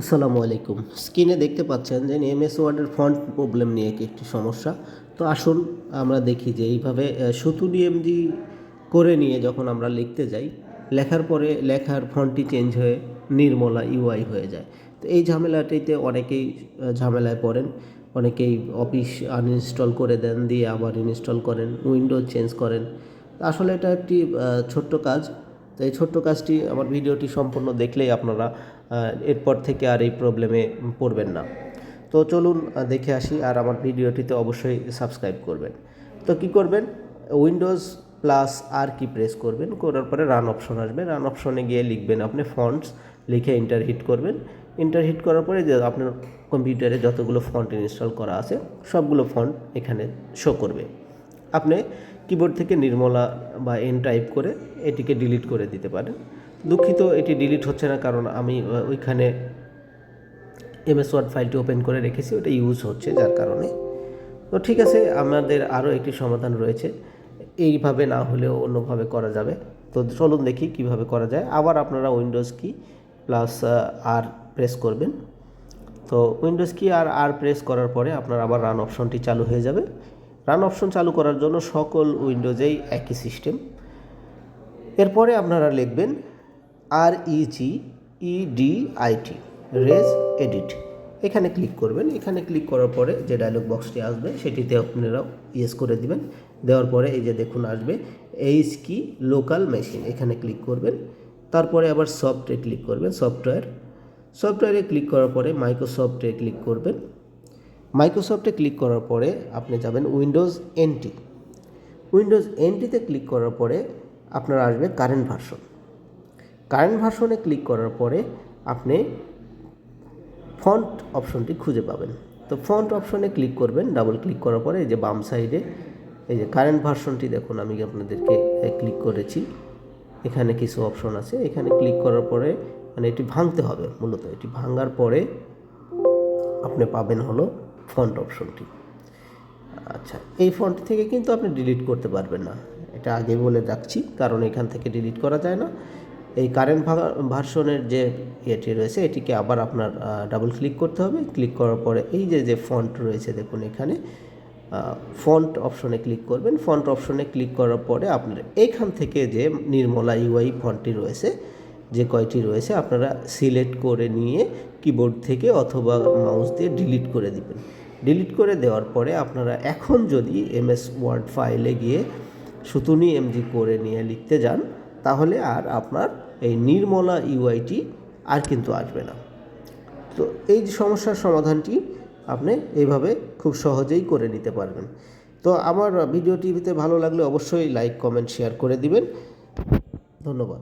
আসসালামু আলাইকুম। স্ক্রিনে দেখতে পাচ্ছেন যে এমএস ওয়ার্ডের ফন্ট প্রবলেম নিয়ে একটি সমস্যা। তো আসুন আমরা দেখি যে এইভাবে আহ, সুতুলি এমজি করে নিয়ে যখন আমরা লিখতে যাই লেখার পরে লেখার ফন্টটি চেঞ্জ হয়ে নির্মলা ইউআই হয়ে যায়। তো এই ঝামেলাটিতে অনেকেই ঝামেলায় পড়েন অনেকেই অফিস আনইনস্টল করে দেন দিয়ে আবার ইনস্টল করেন উইন্ডোজ চেঞ্জ করেন। আসলে এটা একটি ছোট্ট কাজ। তো এই ছোট্ট কাজটি আমার ভিডিওটি সম্পূর্ণ দেখলেই আপনারা এরপর থেকে আর এই প্রবলেমে পড়বেন না। তো চলুন দেখে আসি আর আমার ভিডিওটিতে অবশ্যই সাবস্ক্রাইব করবেন। তো কি করবেন? উইন্ডোজ প্লাস আর কি প্রেস করবেন? করার পরে রান অপশন আসবে। রান অপশনে গিয়ে লিখবেন আপনি ফন্টস লিখে ইন্টার হিট করবেন। ইন্টার হিট করার পরে আপনার কম্পিউটারে যতগুলো ফন্ট ইনস্টল করা আছে, সবগুলো ফন্ট এখানে শো করবে। আপনি কিবোর্ড থেকে নির্মলা বা এন টাইপ করে এটিকে ডিলিট করে দিতে পারেন। দুঃখিত, এটি ডিলিট হচ্ছে না, কারণ আমি ওইখানে এমএস ওয়ার্ড ফাইলটি ওপেন করে রেখেছি, ওটা ইউজ হচ্ছে যার কারণে। তো ঠিক আছে, আমাদের আরও একটি সমাধান রয়েছে। এইভাবে না হলেও অন্যভাবে করা যাবে। তো চলুন দেখি কীভাবে করা যায়। আবার আপনারা উইন্ডোজ কি প্লাস আর প্রেস করবেন। তো উইন্ডোজ কি আর আর প্রেস করার পরে আপনার আবার রান অপশনটি চালু হয়ে যাবে। রান অপশন চালু করার জন্য সকল উইন্ডোজেই একই সিস্টেম এরপরে আপনারা লিখবেন R E G E D I T reg edit এখানে ক্লিক করবেন। এখানে ক্লিক করার পরে যে ডায়লগ বক্সটি আসবে, সেটিতে আপনারা ইয়েস করে দিবেন। দেওয়ার পরে এই যে দেখুন আসবে এইচ কি লোকাল মেশিন এখানে ক্লিক করবেন। তারপরে আবার সফটওয়্যার ক্লিক করবেন সফটওয়্যার সফটওয়্যারে ক্লিক করার পরে মাইক্রোসফটে ক্লিক করবেন। মাইক্রোসফটে ক্লিক করার পরে আপনি যাবেন উইন্ডোজ এনটি উইন্ডোজ এনটিতে ক্লিক করার পরে আপনার আসবে কারেন্ট ভার্সন কারেন্ট ভার্সনে ক্লিক করার পরে আপনি ফন্ট অপশনটি খুঁজে পাবেন। তো ফন্ট অপশনে ক্লিক করবেন, ডাবল ক্লিক করার পরে এই যে বাম সাইডে এই যে কারেন্ট ভার্সনটি দেখুন, আমি আপনাদেরকে ক্লিক করেছি। এখানে কিছু অপশন আছে, এখানে ক্লিক করার পরে মানে এটি ভাঙতে হবে মূলত। এটি ভাঙার পরে আপনি পাবেন হলো ফন্ট অপশনটি। আচ্ছা এই ফন্ট থেকে কিন্তু আপনি ডিলিট করতে পারবেন না। এটা আগে বলে রাখছি, কারণ এখান থেকে ডিলিট করা যায় না। এই কারেন্ট ভার্সনের যে ইয়েটি রয়েছে, এটিকে আবার আপনার ডাবল ক্লিক করতে হবে। ক্লিক করার পরে এই যে যে ফন্ট রয়েছে দেখুন এখানে ফন্ট অপশনে ক্লিক করবেন। ফন্ট অপশনে ক্লিক করার পরে আপনার এইখান থেকে যে নির্মলা ইউআই ফন্টটি রয়েছে, যে কয়টি রয়েছে, আপনারা সিলেক্ট করে নিয়ে কিবোর্ড থেকে অথবা মাউস দিয়ে ডিলিট করে দিবেন। ডিলিট করে দেওয়ার পরে আপনারা এখন যদি এমএস ওয়ার্ড ফাইলে গিয়ে সুতুনি এমজি করে নিয়ে লিখতে যান, তাহলে আর আপনার এই নির্মলা ইউআইটি আর কিন্তু আসবে না। তো এই যে সমস্যার সমাধানটি আপনি এইভাবে খুব সহজেই করে নিতে পারবেন। তো আমার ভিডিও টিভিতে ভালো লাগলে অবশ্যই লাইক কমেন্ট শেয়ার করে দিবেন। ধন্যবাদ।